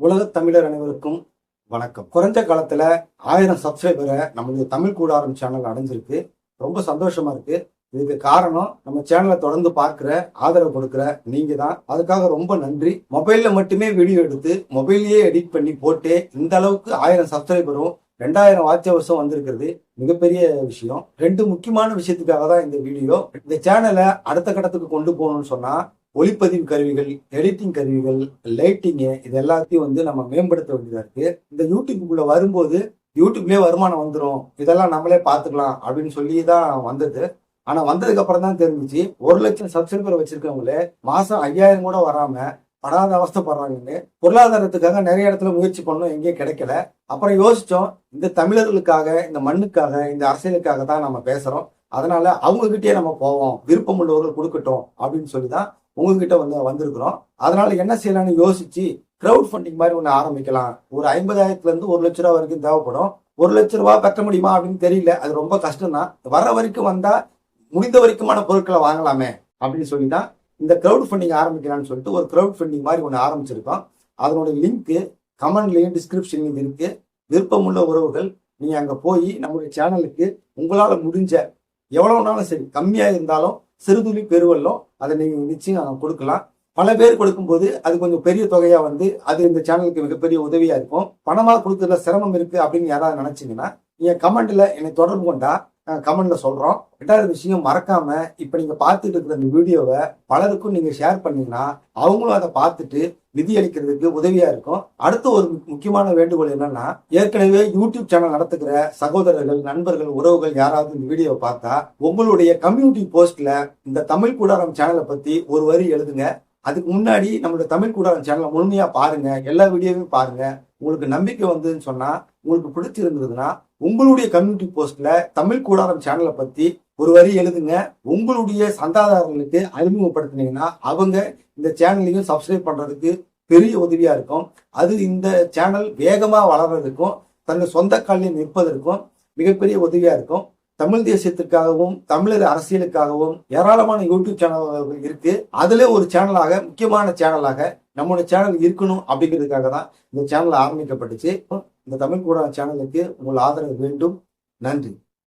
உலகத் தமிழர் அனைவருக்கும் வணக்கம். குறைஞ்ச காலத்துல ஆயிரம் சப்ஸ்கிரைபரை நம்மளுடைய தமிழ் கூடாரம் சேனல் அடைஞ்சிருக்கு. ரொம்ப சந்தோஷமா இருக்கு. இதுக்கு காரணம் நம்ம சேனலை தொடர்ந்து பார்க்கிற ஆதரவு கொடுக்கிற நீங்க தான் அதுக்காக ரொம்ப நன்றி. மொபைல்ல மட்டுமே வீடியோ எடுத்து மொபைல்லயே எடிட் பண்ணி போட்டு இந்த அளவுக்கு ஆயிரம் சப்ஸ்கிரைபரும் ரெண்டாயிரம் வாட்ச் வருஷம் வந்திருக்கிறது மிகப்பெரிய விஷயம். ரெண்டு முக்கியமான விஷயத்துக்காக தான் இந்த வீடியோ இந்த சேனலை அடுத்த கட்டத்துக்கு கொண்டு போகணும்னு சொன்னா ஒளிப்பதிவு கருவிகள் எடிட்டிங் கருவிகள் லைட்டிங்கு இது எல்லாத்தையும் வந்து நம்ம மேம்படுத்த வேண்டியதாக இருக்கு. இந்த யூடியூப்புக்குள்ள வரும்போது யூடியூப்லயே வருமானம் வந்துடும் இதெல்லாம் நம்மளே பார்த்துக்கலாம் அப்படின்னு சொல்லி தான் வந்தது. ஆனா வந்ததுக்கு அப்புறம் தான் தெரிஞ்சுச்சு. ஒரு லட்சம் சப்ஸ்கிரைபர் வச்சிருக்கவங்களே மாசம் ஐயாயிரம் கூட வராம படாத அவஸ்தப்படுறாங்கன்னு பொருளாதாரத்துக்காக நிறைய இடத்துல முயற்சி பண்ணோம் எங்கேயும் கிடைக்கல. அப்புறம் யோசிச்சோம் இந்த தமிழர்களுக்காக இந்த மண்ணுக்காக இந்த அரசியலுக்காக தான் நம்ம பேசுறோம். அதனால அவங்க நம்ம போவோம். விருப்பம் உள்ளவர்கள் கொடுக்கட்டும் அப்படின்னு சொல்லி தான் உங்ககிட்ட வந்து வந்திருக்கிறோம். அதனால என்ன செய்யலாம்னு யோசிச்சு கிரவுட் ஃபண்டிங் மாதிரி ஒன்று ஆரம்பிக்கலாம். ஒரு ஐம்பதாயிரத்துல இருந்து ஒரு லட்ச ரூபா வரைக்கும் தேவைப்படும். ஒரு லட்ச ரூபா கட்ட முடியுமா அப்படின்னு தெரியல. அது ரொம்ப கஷ்டம் தான் வர வரைக்கும் வந்தா முடிந்த வரைக்குமான பொருட்களை வாங்கலாமே அப்படின்னு சொல்லி தான் இந்த கிரவுட் ஃபண்டிங் ஆரம்பிக்கலாம்னு சொல்லிட்டு ஒரு கிரவுட் ஃபண்டிங் மாதிரி ஒன்று ஆரம்பிச்சிருக்கோம். அதனுடைய லிங்க்கு கமெண்ட்லையும் டிஸ்கிரிப்ஷன்லையும் இருக்கு. விருப்பமுள்ள உறவுகள் நீங்க அங்க போய் நம்முடைய சேனலுக்கு உங்களால முடிஞ்ச எவ்வளவுனாலும் சரி கம்மியா இருந்தாலும் சிறுதுளி பெருவெல்லாம் அதை நீங்க நிச்சயம் கொடுக்கலாம். பல பேர் கொடுக்கும்போது அது கொஞ்சம் பெரிய தொகையா வந்து அது இந்த சேனலுக்கு மிகப்பெரிய உதவியா இருக்கும். பணமா கொடுக்கறதுல சிரமம் இருக்கு அப்படின்னு யாராவது நினைச்சீங்கன்னா நீங்க கமெண்ட்ல என்னை தொடர்பு கொண்டா கமெண்ட்ல சொல்றோம். ரெண்டாவது விஷயம் மறக்காம இப்ப நீங்க பார்த்துட்டு இருக்கிற இந்த வீடியோவை பலருக்கும் நீங்க ஷேர் பண்ணீங்கன்னா அவங்களும் அதை பார்த்துட்டு நிதி அளிக்கிறதுக்கு உதவியா இருக்கும். அடுத்த ஒரு முக்கியமான வேண்டுகோள் என்னன்னா ஏற்கனவே யூடியூப் சேனல் நடத்துகிற சகோதரர்கள் நண்பர்கள் உறவுகள் யாராவது இந்த வீடியோவை பார்த்தா உங்களுடைய கம்யூனிட்டி போஸ்ட்ல இந்த தமிழ் கூடாரம் சேனலை பத்தி ஒரு வரி எழுதுங்க. அதுக்கு முன்னாடி நம்மளோட தமிழ் கூடாரம் சேனலை முழுமையா பாருங்க எல்லா வீடியோவையும் பாருங்க. உங்களுக்கு நம்பிக்கை வந்ததுன்னு சொன்னா உங்களுக்கு பிடிச்சிருந்ததுன்னா உங்களுடைய கம்யூனிட்டி போஸ்ட்ல தமிழ் கூடாரம் சேனலை பத்தி ஒரு வரி எழுதுங்க. உங்களுடைய சந்தாதாரர்களுக்கு அறிமுகப்படுத்தினீங்கன்னா அவங்க இந்த சேனலையும் சப்ஸ்கிரைப் பண்றதுக்கு பெரிய உதவியா இருக்கும். அது இந்த சேனல் வேகமா வளர்றதுக்கும் தன்னுடைய சொந்த காலில் நிற்பதற்கும் மிகப்பெரிய உதவியா இருக்கும். தமிழ் தேசியத்துக்காகவும் தமிழர் அரசியலுக்காகவும் ஏராளமான யூடியூப் சேனல்கள் இருக்கு. அதுல ஒரு சேனலாக முக்கியமான சேனலாக நம்மளுடைய சேனல் இருக்கணும் அப்படிங்கிறதுக்காக தான் இந்த சேனல் ஆரம்பிக்கப்பட்டுச்சு. இந்த தமிழ் கூட சேனலுக்கு உங்கள் ஆதரவு வேண்டும். நன்றி.